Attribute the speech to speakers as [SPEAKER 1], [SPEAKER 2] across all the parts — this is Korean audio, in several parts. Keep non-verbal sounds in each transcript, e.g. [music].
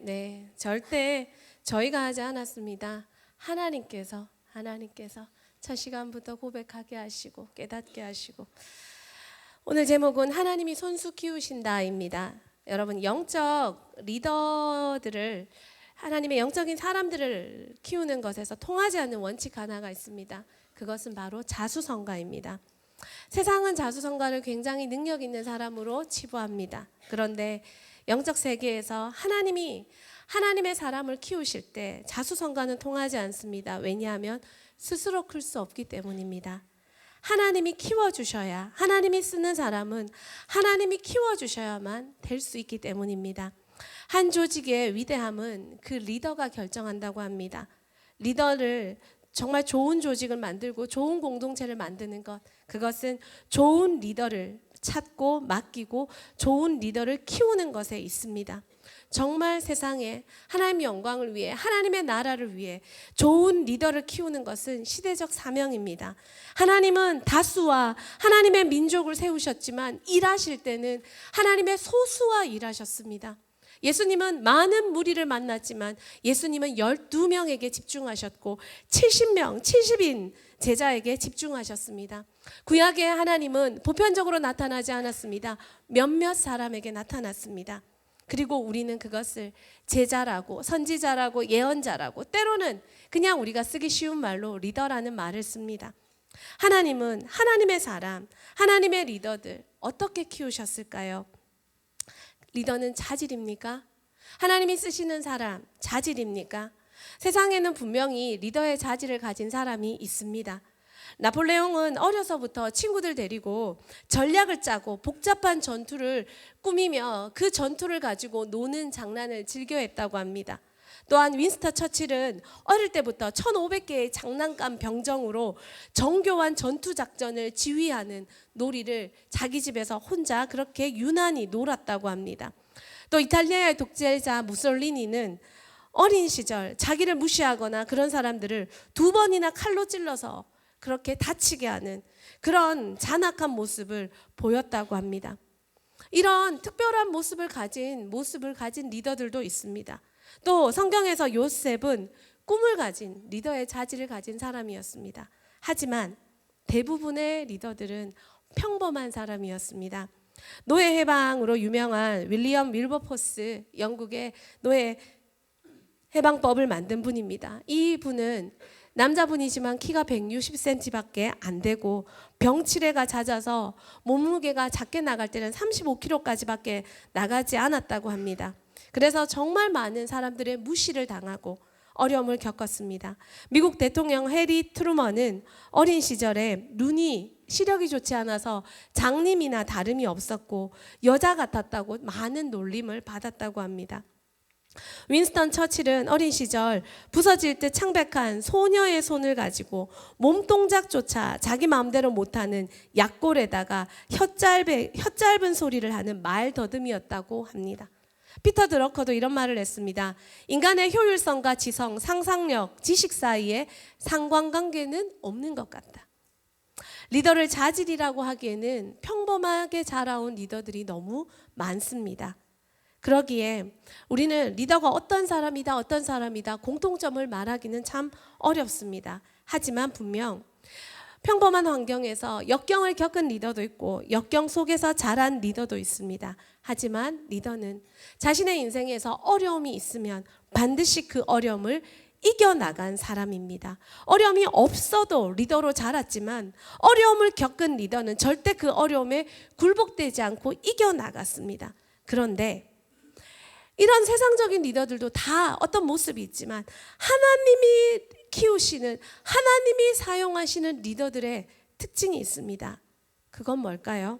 [SPEAKER 1] 네, 절대 저희가 하지 않았습니다. 하나님께서 하나님께서 첫 시간부터 고백하게 하시고 깨닫게 하시고 오늘 제목은 하나님이 손수 키우신다입니다. 여러분 영적 리더들을 하나님의 영적인 사람들을 키우는 것에서 통하지 않는 원칙 하나가 있습니다. 그것은 바로 자수성가입니다. 세상은 자수성가를 굉장히 능력 있는 사람으로 치부합니다. 그런데 영적 세계에서 하나님이 하나님의 사람을 키우실 때 자수성가는 통하지 않습니다. 왜냐하면 스스로 클 수 없기 때문입니다. 하나님이 키워주셔야 하나님이 쓰는 사람은 하나님이 키워주셔야만 될 수 있기 때문입니다. 한 조직의 위대함은 그 리더가 결정한다고 합니다. 리더를 정말 좋은 조직을 만들고 좋은 공동체를 만드는 것 그것은 좋은 리더를 찾고 맡기고 좋은 리더를 키우는 것에 있습니다. 정말 세상에 하나님의 영광을 위해 하나님의 나라를 위해 좋은 리더를 키우는 것은 시대적 사명입니다. 하나님은 다수와 하나님의 민족을 세우셨지만 일하실 때는 하나님의 소수와 일하셨습니다. 예수님은 많은 무리를 만났지만 예수님은 12명에게 집중하셨고 70명, 70인 제자에게 집중하셨습니다. 구약의 하나님은 보편적으로 나타나지 않았습니다. 몇몇 사람에게 나타났습니다. 그리고 우리는 그것을 제자라고 선지자라고 예언자라고 때로는 그냥 우리가 쓰기 쉬운 말로 리더라는 말을 씁니다. 하나님은 하나님의 사람, 하나님의 리더들 어떻게 키우셨을까요? 리더는 자질입니까? 하나님이 쓰시는 사람 자질입니까? 세상에는 분명히 리더의 자질을 가진 사람이 있습니다. 나폴레옹은 어려서부터 친구들 데리고 전략을 짜고 복잡한 전투를 꾸미며 그 전투를 가지고 노는 장난을 즐겨했다고 합니다. 또한 윈스터 처칠은 어릴 때부터 1500개의 장난감 병정으로 정교한 전투 작전을 지휘하는 놀이를 자기 집에서 혼자 그렇게 유난히 놀았다고 합니다. 또 이탈리아의 독재자 무솔리니는 어린 시절 자기를 무시하거나 그런 사람들을 두 번이나 칼로 찔러서 그렇게 다치게 하는 그런 잔악한 모습을 보였다고 합니다. 이런 특별한 모습을 가진 모습을 가진 리더들도 있습니다. 또 성경에서 요셉은 꿈을 가진 리더의 자질을 가진 사람이었습니다. 하지만 대부분의 리더들은 평범한 사람이었습니다. 노예 해방으로 유명한 윌리엄 윌버포스 영국의 노예 해방법을 만든 분입니다. 이 분은 남자분이지만 키가 160cm밖에 안 되고 병치레가 잦아서 몸무게가 작게 나갈 때는 35kg까지밖에 나가지 않았다고 합니다. 그래서 정말 많은 사람들의 무시를 당하고 어려움을 겪었습니다. 미국 대통령 해리 트루먼은 어린 시절에 눈이 시력이 좋지 않아서 장님이나 다름이 없었고 여자 같았다고 많은 놀림을 받았다고 합니다. 윈스턴 처칠은 어린 시절 부서질 듯 창백한 소녀의 손을 가지고 몸 동작조차 자기 마음대로 못하는 약골에다가 혀 짧은, 혀 짧은 소리를 하는 말 더듬이었다고 합니다. 피터 드러커도 이런 말을 했습니다. 인간의 효율성과 지성, 상상력, 지식 사이에 상관관계는 없는 것 같다. 리더를 자질이라고 하기에는 평범하게 자라온 리더들이 너무 많습니다. 그러기에 우리는 리더가 어떤 사람이다, 어떤 사람이다 공통점을 말하기는 참 어렵습니다. 하지만 분명 평범한 환경에서 역경을 겪은 리더도 있고 역경 속에서 자란 리더도 있습니다. 하지만 리더는 자신의 인생에서 어려움이 있으면 반드시 그 어려움을 이겨나간 사람입니다. 어려움이 없어도 리더로 자랐지만 어려움을 겪은 리더는 절대 그 어려움에 굴복되지 않고 이겨나갔습니다. 그런데 이런 세상적인 리더들도 다 어떤 모습이 있지만 하나님이 키우시는 하나님이 사용하시는 리더들의 특징이 있습니다. 그건 뭘까요?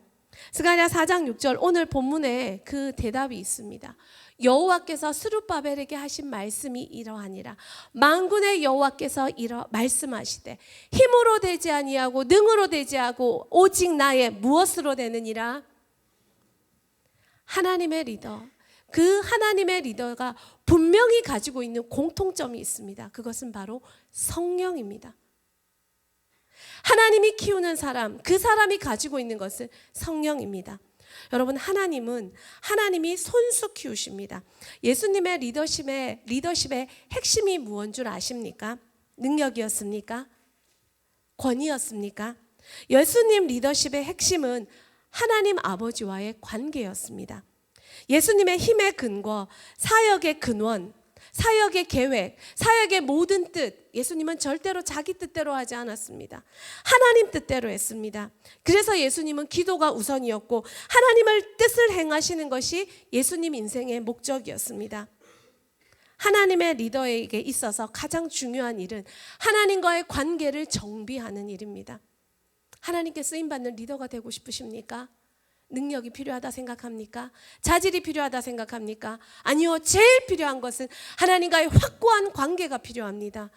[SPEAKER 1] 스가랴 4장 6절 오늘 본문에 그 대답이 있습니다. 여호와께서 스룹바벨에게 하신 말씀이 이러하니라 만군의 여호와께서 이러 말씀하시되 힘으로 되지 아니하고 능으로 되지 하고 오직 나의 무엇으로 되느니라 하나님의 리더 그 하나님의 리더가 분명히 가지고 있는 공통점이 있습니다. 그것은 바로 성령입니다. 하나님이 키우는 사람, 그 사람이 가지고 있는 것은 성령입니다. 여러분 하나님은 하나님이 손수 키우십니다. 예수님의 리더십의 리더십의 핵심이 무언 줄 아십니까? 능력이었습니까? 권위였습니까? 예수님 리더십의 핵심은 하나님 아버지와의 관계였습니다. 예수님의 힘의 근거, 사역의 근원, 사역의 계획, 사역의 모든 뜻, 예수님은 절대로 자기 뜻대로 하지 않았습니다. 하나님 뜻대로 했습니다. 그래서 예수님은 기도가 우선이었고, 하나님을 뜻을 행하시는 것이 예수님 인생의 목적이었습니다. 하나님의 리더에게 있어서 가장 중요한 일은 하나님과의 관계를 정비하는 일입니다. 하나님께 쓰임 받는 리더가 되고 싶으십니까? 능력이 필요하다 생각합니까? 자질이 필요하다 생각합니까? 아니요. 제일 필요한 것은 하나님과의 확고한 관계가 필요합니다.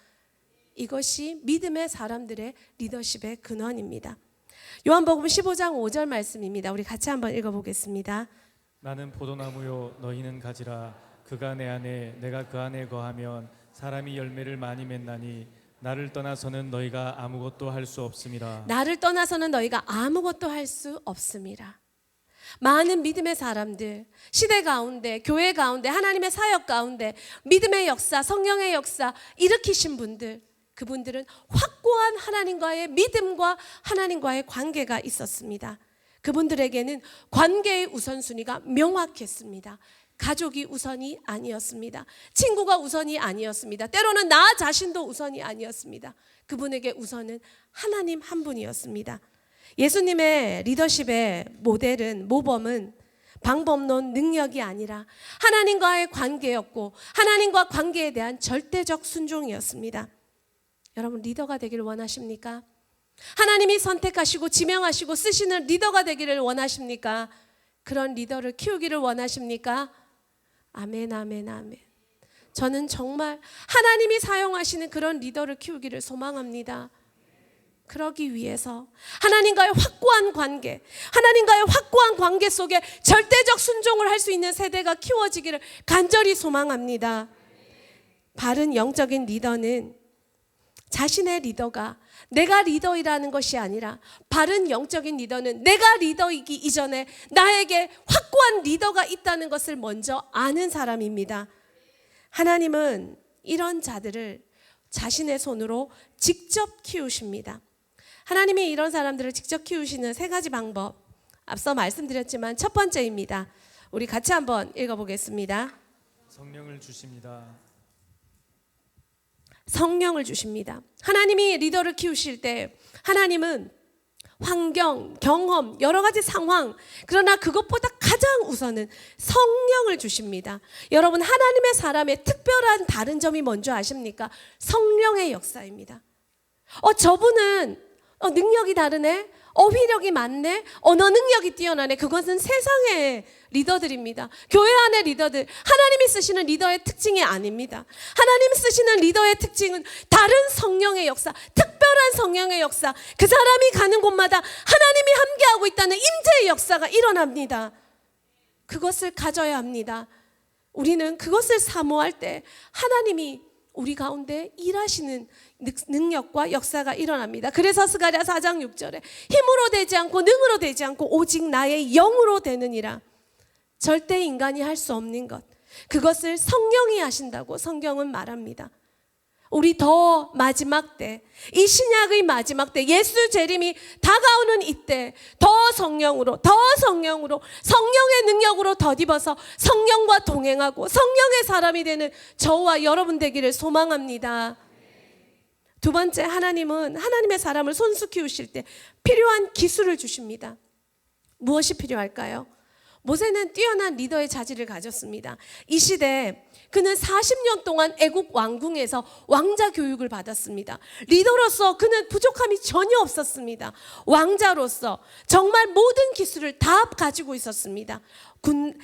[SPEAKER 1] 이것이 믿음의 사람들의 리더십의 근원입니다. 요한복음 15장 5절 말씀입니다. 우리 같이 한번 읽어 보겠습니다.
[SPEAKER 2] 나는 포도나무요 너희는 가지라 그가 내 안에 내가 그 안에 거하면 사람이 열매를 많이 맺나니 나를 떠나서는 너희가 아무것도 할 수 없음이라
[SPEAKER 1] 나를 떠나서는 너희가 아무것도 할 수 없음이라. 많은 믿음의 사람들, 시대 가운데, 교회 가운데, 하나님의 사역 가운데, 믿음의 역사, 성령의 역사 일으키신 분들, 그분들은 확고한 하나님과의 믿음과 하나님과의 관계가 있었습니다. 그분들에게는 관계의 우선순위가 명확했습니다. 가족이 우선이 아니었습니다. 친구가 우선이 아니었습니다. 때로는 나 자신도 우선이 아니었습니다. 그분에게 우선은 하나님 한 분이었습니다. 예수님의 리더십의 모델은 모범은 방법론 능력이 아니라 하나님과의 관계였고 하나님과 관계에 대한 절대적 순종이었습니다. 여러분 리더가 되기를 원하십니까? 하나님이 선택하시고 지명하시고 쓰시는 리더가 되기를 원하십니까? 그런 리더를 키우기를 원하십니까? 아멘, 아멘, 아멘. 저는 정말 하나님이 사용하시는 그런 리더를 키우기를 소망합니다. 그러기 위해서 하나님과의 확고한 관계, 하나님과의 확고한 관계 속에 절대적 순종을 할 수 있는 세대가 키워지기를 간절히 소망합니다. 바른 영적인 리더는 자신의 리더가 내가 리더이라는 것이 아니라 바른 영적인 리더는 내가 리더이기 이전에 나에게 확고한 리더가 있다는 것을 먼저 아는 사람입니다. 하나님은 이런 자들을 자신의 손으로 직접 키우십니다. 하나님이 이런 사람들을 직접 키우시는 세 가지 방법. 앞서 말씀드렸지만 첫 번째입니다. 우리 같이 한번 읽어보겠습니다.
[SPEAKER 2] 성령을 주십니다
[SPEAKER 1] 성령을 주십니다. 하나님이 리더를 키우실 때 하나님은 환경, 경험, 여러 가지 상황, 그러나 그것보다 가장 우선은 성령을 주십니다. 여러분, 하나님의 사람의 특별한 다른 점이 뭔지 아십니까? 성령의 역사입니다. 어, 저분은 어, 능력이 다르네? 어휘력이 많네? 언어 능력이 뛰어나네? 그것은 세상의 리더들입니다. 교회 안의 리더들. 하나님이 쓰시는 리더의 특징이 아닙니다. 하나님 쓰시는 리더의 특징은 다른 성령의 역사, 특별한 성령의 역사. 그 사람이 가는 곳마다 하나님이 함께하고 있다는 임재의 역사가 일어납니다. 그것을 가져야 합니다. 우리는 그것을 사모할 때 하나님이 우리 가운데 일하시는 능력과 역사가 일어납니다. 그래서 스가랴 4장 6절에 힘으로 되지 않고 능으로 되지 않고 오직 나의 영으로 되느니라. 절대 인간이 할 수 없는 것. 그것을 성령이 하신다고 성경은 말합니다. 우리 더 마지막 때, 이 신약의 마지막 때, 예수 재림이 다가오는 이때, 더 성령으로, 더 성령으로, 성령의 능력으로 덧입어서 성령과 동행하고 성령의 사람이 되는 저와 여러분 되기를 소망합니다. 두 번째, 하나님은 하나님의 사람을 손수 키우실 때 필요한 기술을 주십니다. 무엇이 필요할까요? 모세는 뛰어난 리더의 자질을 가졌습니다. 이 시대에 그는 40년 동안 애국 왕궁에서 왕자 교육을 받았습니다. 리더로서 그는 부족함이 전혀 없었습니다. 왕자로서 정말 모든 기술을 다 가지고 있었습니다. 군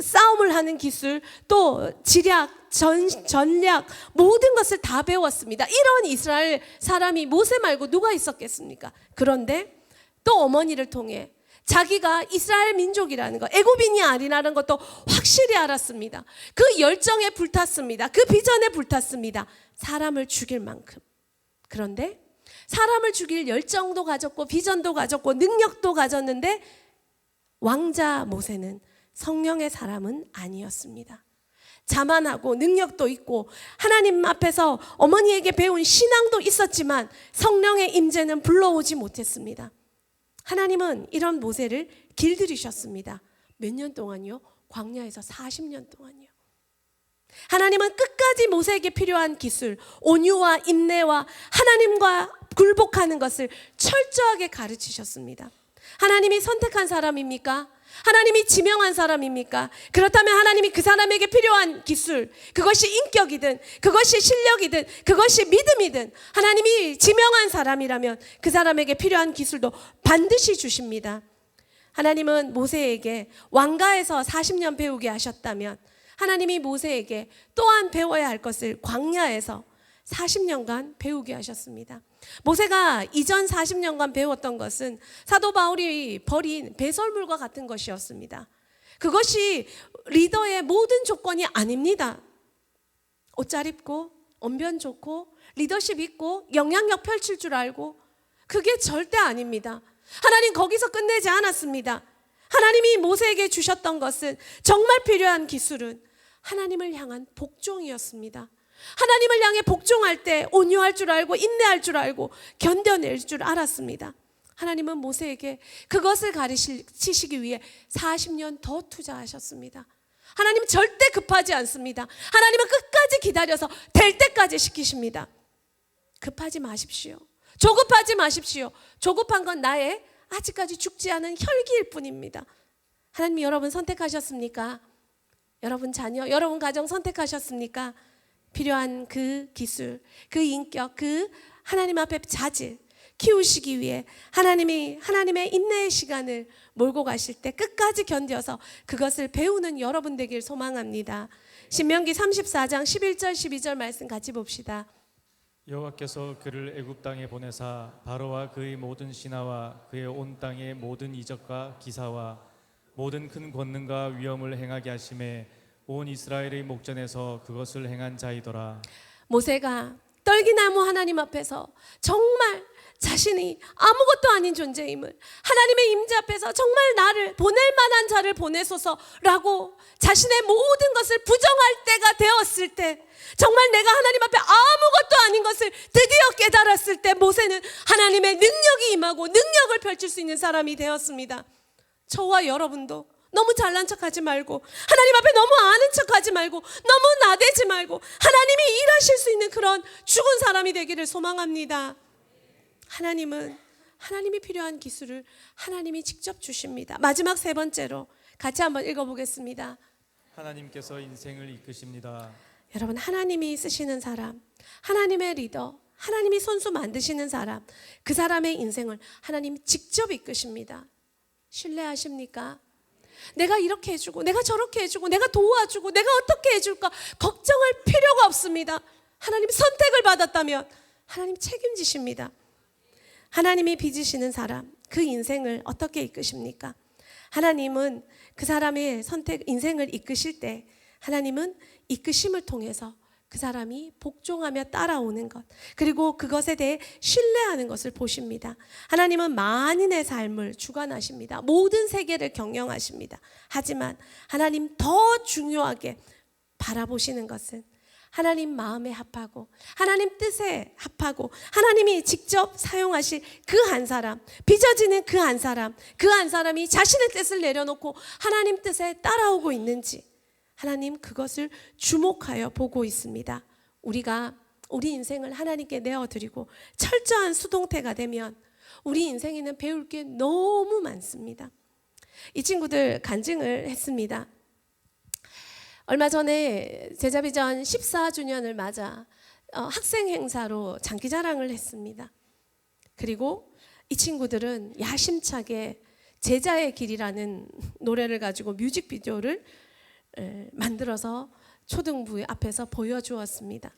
[SPEAKER 1] 싸움을 하는 기술, 또 지략, 전, 전략 모든 것을 다 배웠습니다. 이런 이스라엘 사람이 모세 말고 누가 있었겠습니까? 그런데 또 어머니를 통해 자기가 이스라엘 민족이라는 것, 애굽인이 아니라는 것도 확실히 알았습니다. 그 열정에 불탔습니다. 그 비전에 불탔습니다. 사람을 죽일 만큼. 그런데 사람을 죽일 열정도 가졌고 비전도 가졌고 능력도 가졌는데 왕자 모세는 성령의 사람은 아니었습니다. 자만하고 능력도 있고 하나님 앞에서 어머니에게 배운 신앙도 있었지만 성령의 임재는 불러오지 못했습니다. 하나님은 이런 모세를 길들이셨습니다. 몇 년 동안요? 광야에서 40년 동안요. 하나님은 끝까지 모세에게 필요한 기술, 온유와 인내와 하나님과 굴복하는 것을 철저하게 가르치셨습니다. 하나님이 선택한 사람입니까? 하나님이 지명한 사람입니까? 그렇다면 하나님이 그 사람에게 필요한 기술, 그것이 인격이든, 그것이 실력이든, 그것이 믿음이든, 하나님이 지명한 사람이라면 그 사람에게 필요한 기술도 반드시 주십니다. 하나님은 모세에게 왕가에서 40년 배우게 하셨다면, 하나님이 모세에게 또한 배워야 할 것을 광야에서 40년간 배우게 하셨습니다. 모세가 이전 40년간 배웠던 것은 사도 바울이 버린 배설물과 같은 것이었습니다. 그것이 리더의 모든 조건이 아닙니다. 옷 잘 입고 언변 좋고 리더십 있고 영향력 펼칠 줄 알고 그게 절대 아닙니다. 하나님 거기서 끝내지 않았습니다. 하나님이 모세에게 주셨던 것은 정말 필요한 기술은 하나님을 향한 복종이었습니다. 하나님을 향해 복종할 때 온유할 줄 알고 인내할 줄 알고 견뎌낼 줄 알았습니다. 하나님은 모세에게 그것을 가르치시기 위해 40년 더 투자하셨습니다. 하나님은 절대 급하지 않습니다. 하나님은 끝까지 기다려서 될 때까지 시키십니다. 급하지 마십시오. 조급하지 마십시오. 조급한 건 나의 아직까지 죽지 않은 혈기일 뿐입니다. 하나님 여러분 선택하셨습니까? 여러분 자녀, 여러분 가정 선택하셨습니까? 필요한 그 기술, 그 인격, 그 하나님 앞에 자질 키우시기 위해 하나님이 하나님의 인내의 시간을 몰고 가실 때 끝까지 견뎌서 그것을 배우는 여러분 되길 소망합니다. 신명기 34장 11절 12절 말씀 같이 봅시다.
[SPEAKER 2] 여호와께서 그를 애굽 땅에 보내사 바로와 그의 모든 신하와 그의 온 땅의 모든 이적과 기사와 모든 큰 권능과 위엄을 행하게 하심에 온 이스라엘의 목전에서 그것을 행한 자이더라.
[SPEAKER 1] 모세가 떨기나무 하나님 앞에서 정말 자신이 아무것도 아닌 존재임을 하나님의 임재 앞에서 정말 나를 보낼 만한 자를 보내소서라고 자신의 모든 것을 부정할 때가 되었을 때 정말 내가 하나님 앞에 아무것도 아닌 것을 드디어 깨달았을 때 모세는 하나님의 능력이 임하고 능력을 펼칠 수 있는 사람이 되었습니다. 저와 여러분도 너무 잘난 척하지 말고 하나님 앞에 너무 아는 척하지 말고 너무 나대지 말고 하나님이 일하실 수 있는 그런 죽은 사람이 되기를 소망합니다. 하나님은 하나님이 필요한 기술을 하나님이 직접 주십니다. 마지막 세 번째로 같이 한번 읽어보겠습니다.
[SPEAKER 2] 하나님께서 인생을 이끄십니다.
[SPEAKER 1] 여러분 하나님이 쓰시는 사람, 하나님의 리더, 하나님이 손수 만드시는 사람, 그 사람의 인생을 하나님이 직접 이끄십니다. 신뢰하십니까? 내가 이렇게 해주고, 내가 저렇게 해주고, 내가 도와주고, 내가 어떻게 해줄까 걱정할 필요가 없습니다. 하나님 선택을 받았다면 하나님 책임지십니다. 하나님이 빚으시는 사람, 그 인생을 어떻게 이끄십니까? 하나님은 그 사람의 선택, 인생을 이끄실 때 하나님은 이끄심을 통해서 그 사람이 복종하며 따라오는 것, 그리고 그것에 대해 신뢰하는 것을 보십니다. 하나님은 만인의 삶을 주관하십니다. 모든 세계를 경영하십니다. 하지만 하나님 더 중요하게 바라보시는 것은 하나님 마음에 합하고 하나님 뜻에 합하고 하나님이 직접 사용하실 그 한 사람 빚어지는 그 한 사람 그 한 사람이 자신의 뜻을 내려놓고 하나님 뜻에 따라오고 있는지 하나님 그것을 주목하여 보고 있습니다. 우리가 우리 인생을 하나님께 내어드리고 철저한 수동태가 되면 우리 인생에는 배울 게 너무 많습니다. 이 친구들 간증을 했습니다. 얼마 전에 제자비전 14주년을 맞아 어, 학생 행사로 장기 자랑을 했습니다. 그리고 이 친구들은 야심차게 제자의 길이라는 노래를 가지고 뮤직비디오를 에, 만들어서 초등부 앞에서 보여주었습니다.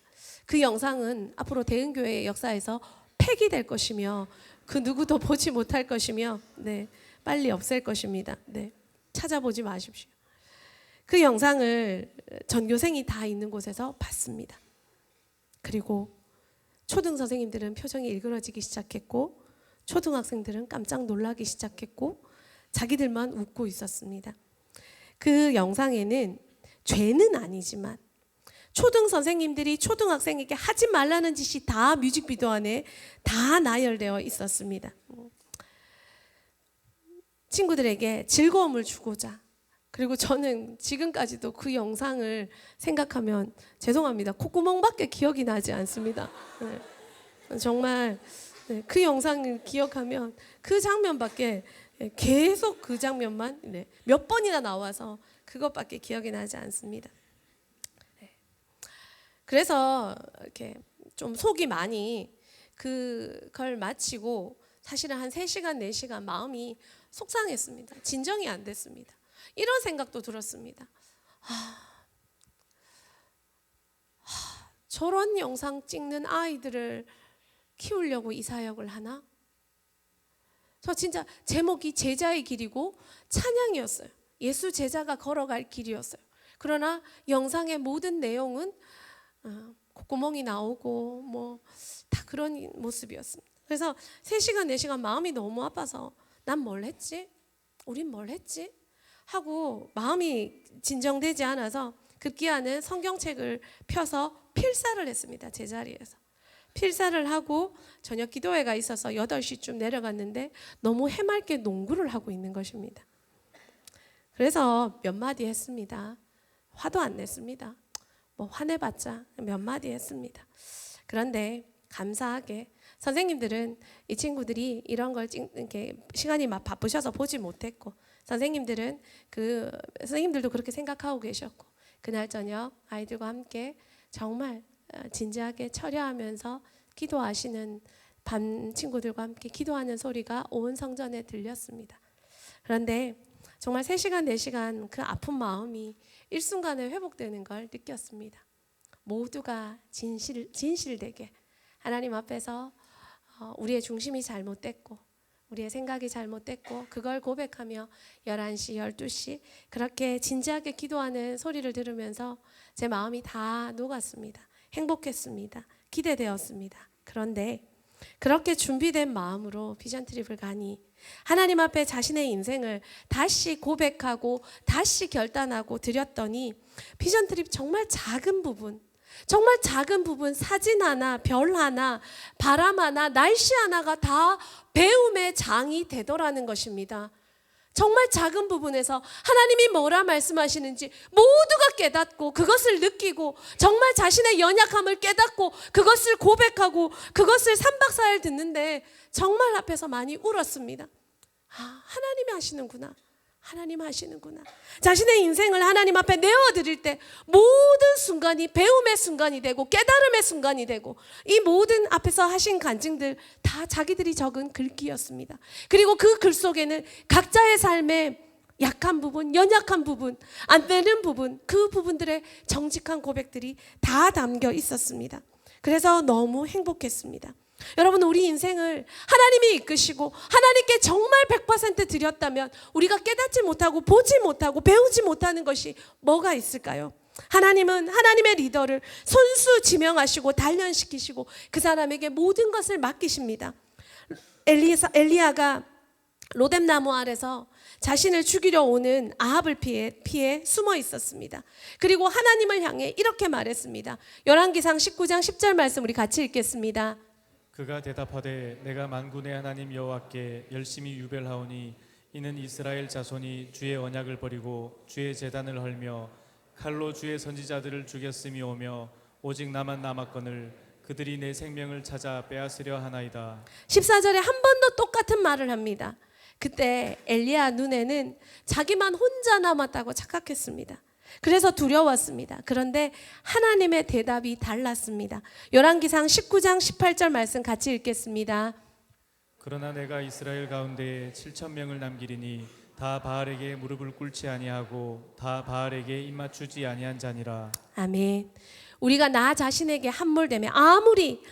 [SPEAKER 1] 그 영상은 앞으로 대은교회 역사에서 폐기될 것이며 그 누구도 [laughs] 보지 못할 것이며 네, 빨리 없앨 것입니다. 네, 찾아보지 마십시오. 그 영상을 전교생이 다 있는 곳에서 봤습니다. 그리고 초등 선생님들은 표정이 일그러지기 시작했고 초등학생들은 깜짝 놀라기 시작했고 자기들만 웃고 있었습니다. 그 영상에는 죄는 아니지만 초등 선생님들이 초등학생에게 하지 말라는 짓이 다 뮤직비디오 안에 다 나열되어 있었습니다. 친구들에게 즐거움을 주고자 그리고 저는 지금까지도 그 영상을 생각하면 죄송합니다. 콧구멍밖에 기억이 나지 않습니다. 네. 정말 네, 그 영상을 기억하면 그 장면밖에 예, 계속 그 장면만 네, 몇 번이나 나와서 그것밖에 기억이 나지 않습니다. 네. 그래서 이렇게 좀 속이 많이 그걸 마치고 사실은 한 3시간, 4시간 마음이 속상했습니다. 진정이 안 됐습니다. 이런 생각도 들었습니다. 아, 아, 저런 영상 찍는 아이들을 키우려고 이 사역을 하나? 저 진짜 제목이 제자의 길이고 찬양이었어요. 예수 제자가 걸어갈 길이었어요. 그러나 영상의 모든 내용은 어, 콧구멍이 나오고 뭐 다 그런 모습이었습니다. 그래서 3시간, 4시간 마음이 너무 아파서 난 뭘 했지? 우린 뭘 했지? 하고 마음이 진정되지 않아서 급기야는 성경책을 펴서 필사를 했습니다. 제자리에서. 필사를 하고 저녁 기도회가 있어서 8시쯤 내려갔는데 너무 해맑게 농구를 하고 있는 것입니다. 그래서 몇 마디 했습니다. 화도 안 냈습니다. 뭐 화내봤자 몇 마디 했습니다. 그런데 감사하게 선생님들은 이 친구들이 이런 걸 찍, 이렇게 시간이 막 바쁘셔서 보지 못했고 선생님들은 그 선생님들도 그렇게 생각하고 계셨고 그날 저녁 아이들과 함께 정말 어, 진지하게 철야하면서 기도하시는 반 친구들과 함께 기도하는 소리가 온 성전에 들렸습니다. 그런데 정말 3시간, 4시간 그 아픈 마음이 일순간에 회복되는 걸 느꼈습니다. 모두가 진실, 진실되게 하나님 앞에서 어, 우리의 중심이 잘못됐고 우리의 생각이 잘못됐고 그걸 고백하며 11시, 12시 그렇게 진지하게 기도하는 소리를 들으면서 제 마음이 다 녹았습니다. 행복했습니다. 기대되었습니다. 그런데 그렇게 준비된 마음으로 비전 트립을 가니 하나님 앞에 자신의 인생을 다시 고백하고 다시 결단하고 드렸더니 비전 트립 정말 작은 부분 정말 작은 부분 사진 하나, 별 하나, 바람 하나, 날씨 하나가 다 배움의 장이 되더라는 것입니다. 정말 작은 부분에서 하나님이 뭐라 말씀하시는지 모두가 깨닫고 그것을 느끼고 정말 자신의 연약함을 깨닫고 그것을 고백하고 그것을 3박 4일 듣는데 정말 앞에서 많이 울었습니다. 아, 하나님이 하시는구나. 하나님 하시는구나. 자신의 인생을 하나님 앞에 내어드릴 때 모든 순간이 배움의 순간이 되고 깨달음의 순간이 되고 이 모든 앞에서 하신 간증들 다 자기들이 적은 글귀였습니다. 그리고 그 글 속에는 각자의 삶의 약한 부분, 연약한 부분, 안 되는 부분, 그 부분들의 정직한 고백들이 다 담겨 있었습니다. 그래서 너무 행복했습니다. 여러분 우리 인생을 하나님이 이끄시고 하나님께 정말 100% 드렸다면 우리가 깨닫지 못하고 보지 못하고 배우지 못하는 것이 뭐가 있을까요? 하나님은 하나님의 리더를 손수 지명하시고 단련시키시고 그 사람에게 모든 것을 맡기십니다. 엘리사, 엘리야가 로뎀나무 아래서 자신을 죽이려 오는 아합을 피해, 피해 숨어 있었습니다. 그리고 하나님을 향해 이렇게 말했습니다. 열왕기상 19장 10절 말씀 우리 같이 읽겠습니다.
[SPEAKER 2] 그가 대답하되 내가 만군의 하나님 여호와께 열심히 유별하오니 이는 이스라엘 자손이 주의 언약을 버리고 주의 제단을 헐며 칼로 주의 선지자들을 죽였음이 오며 오직 나만 남았거늘 그들이 내 생명을 찾아 빼앗으려 하나이다
[SPEAKER 1] 14절에 한 번 더 똑같은 말을 합니다. 그때 엘리야 눈에는 자기만 혼자 남았다고 착각했습니다. 그래서 두려웠습니다. 그런데 하나님의 대답이 달랐습니다. 열왕기상 19장 18절 말씀 같이 읽겠습니다.
[SPEAKER 2] 그러나 내가 이스라엘 가운데 7천 명을 남기리니 다 바알에게 무릎을 꿇지 아니하고 다 바알에게 입맞추지 아니한 자니라
[SPEAKER 1] 아멘. 우리가 나 자신에게 함몰되면 아무리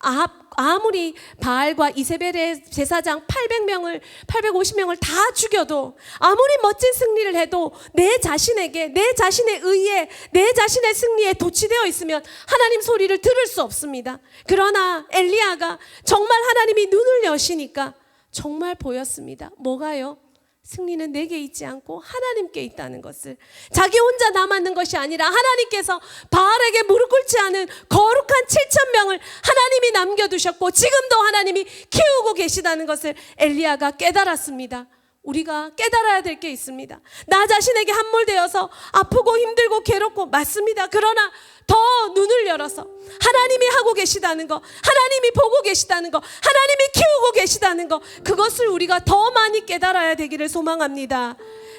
[SPEAKER 1] 아, 아무리 바알과 이세벨의 제사장 800명을 850명을 다 죽여도 아무리 멋진 승리를 해도 내 자신에게 내 자신의 의에 내 자신의 승리에 도취되어 있으면 하나님 소리를 들을 수 없습니다. 그러나 엘리야가 정말 하나님이 눈을 여시니까 정말 보였습니다. 뭐가요? 승리는 내게 있지 않고 하나님께 있다는 것을 자기 혼자 남았는 것이 아니라 하나님께서 바알에게 무릎 꿇지 않은 거룩한 7천 명을 하나님이 남겨 두셨고 지금도 하나님이 키우고 계시다는 것을 엘리야가 깨달았습니다. 우리가 깨달아야 될 게 있습니다. 나 자신에게 함몰되어서 아프고 힘들고 괴롭고 맞습니다. 그러나 더 눈을 열어서 하나님이 하고 계시다는 거, 하나님이 보고 계시다는 거, 하나님이 키우고 계시다는 거, 그것을 우리가 더 많이 깨달아야 되기를 소망합니다.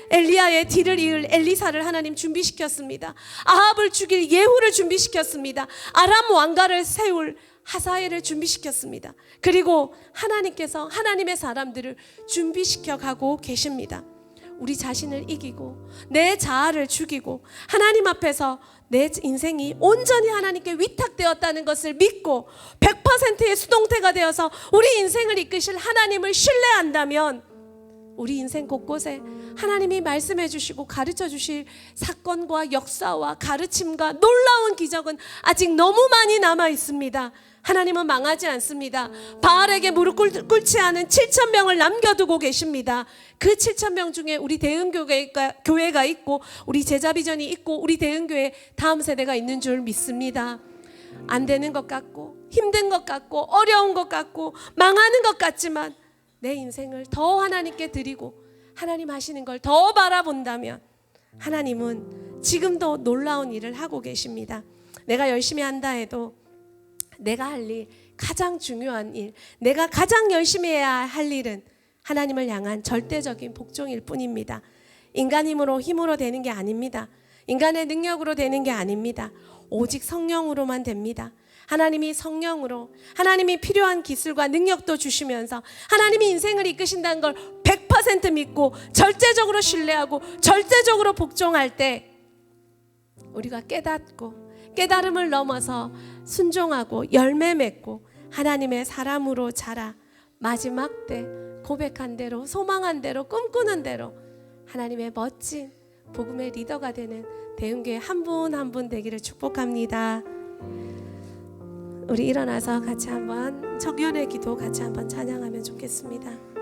[SPEAKER 1] 엘리야의 뒤를 이을 엘리사를 하나님 준비시켰습니다. 아합을 죽일 예후를 준비시켰습니다. 아람 왕가를 세울 하사엘을 준비시켰습니다. 그리고 하나님께서 하나님의 사람들을 준비시켜 가고 계십니다. 우리 자신을 이기고 내 자아를 죽이고 하나님 앞에서 내 인생이 온전히 하나님께 위탁되었다는 것을 믿고 100%의 수동태가 되어서 우리 인생을 이끄실 하나님을 신뢰한다면 우리 인생 곳곳에 하나님이 말씀해 주시고 가르쳐 주실 사건과 역사와 가르침과 놀라운 기적은 아직 너무 많이 남아 있습니다. 하나님은 망하지 않습니다. 바알에게 무릎 꿇- 꿇지 않은 7천 명을 남겨두고 계십니다. 그 7천 명 중에 우리 대흥교회가 교회가 있고 우리 제자 비전이 있고 우리 대흥교회 다음 세대가 있는 줄 믿습니다. 안 되는 것 같고 힘든 것 같고 어려운 것 같고 망하는 것 같지만 내 인생을 더 하나님께 드리고 하나님 하시는 걸 더 바라본다면 하나님은 지금도 놀라운 일을 하고 계십니다. 내가 열심히 한다 해도 내가 할 일, 가장 중요한 일, 내가 가장 열심히 해야 할 일은 하나님을 향한 절대적인 복종일 뿐입니다. 인간 힘으로 힘으로 되는 게 아닙니다. 인간의 능력으로 되는 게 아닙니다. 오직 성령으로만 됩니다. 하나님이 성령으로 하나님이 필요한 기술과 능력도 주시면서 하나님이 인생을 이끄신다는 걸 100% 믿고 절대적으로 신뢰하고 절대적으로 복종할 때 우리가 깨닫고 깨달음을 넘어서 순종하고 열매 맺고 하나님의 사람으로 자라 마지막 때 고백한 대로 소망한 대로 꿈꾸는 대로 하나님의 멋진 복음의 리더가 되는 대흥교회 한 분 한 분 되기를 축복합니다. 우리 일어나서 같이 한번 청년의 기도 같이 한번 찬양하면 좋겠습니다.